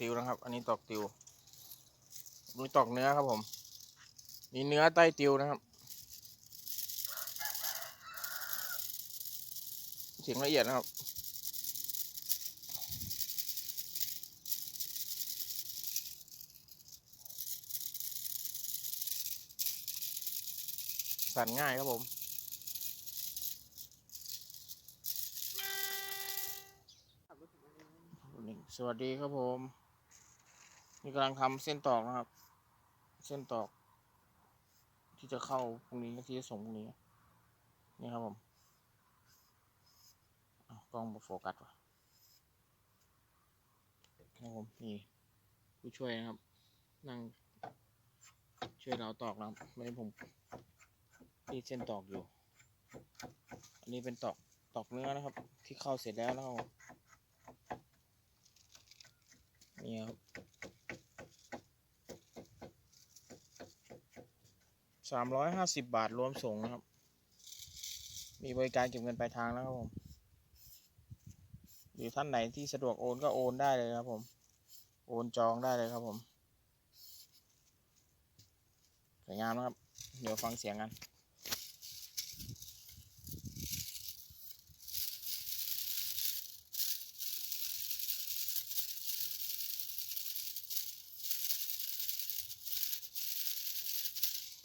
ติวนะครับ อันนี้ตอกติวมีตอกเนื้อครับผมมีเนื้อใต้ติวนะครับ เสียงละเอียดนะครับสั่นง่ายครับผมสวัสดีครับผม นี่กำลังทำเส้นตอกนะครับ เส้นตอก ที่จะเข้าพรุ่งนี้ที่จะส่งพรุ่งนี้ นี่ครับผมกล้องมาโฟกัสว่ะครับผมนี่ผู้ช่วยนะครับ นั่งช่วยเราตอกนะครับไม่ให้ผมรีดเส้นตอกอยู่ อันนี้เป็นตอกตอกเนื้อนะครับ ที่เข้าเสร็จแล้วนะครับนี่ครับ สามร้อยห้าสิบบาทรวมส่งนะครับ มีบริการเก็บเงินปลายทางแล้วครับผม หรือท่านไหนที่สะดวกโอนก็โอนได้เลยครับผม โอนจองได้เลยครับผม สวยงามนะครับ เดี๋ยวฟังเสียงกัน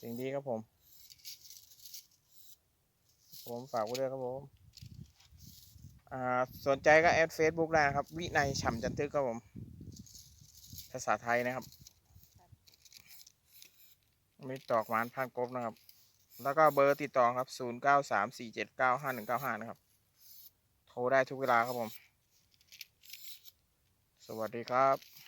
สียงดีครับผม ผมฝากไว้ด้วยครับผมอ่าสนใจก็แอดเฟซบุ๊กได้นะครับ วินัยฉ่ำจันทึกครับผม ภาษาไทยนะครับมีตอกหวานพันกบนะครับ แล้วก็เบอร์ติดต่อครับ 0 9 3 4 7 9 5 1 9 5 นะครับ โทรได้ทุกเวลาครับผม สวัสดีครับ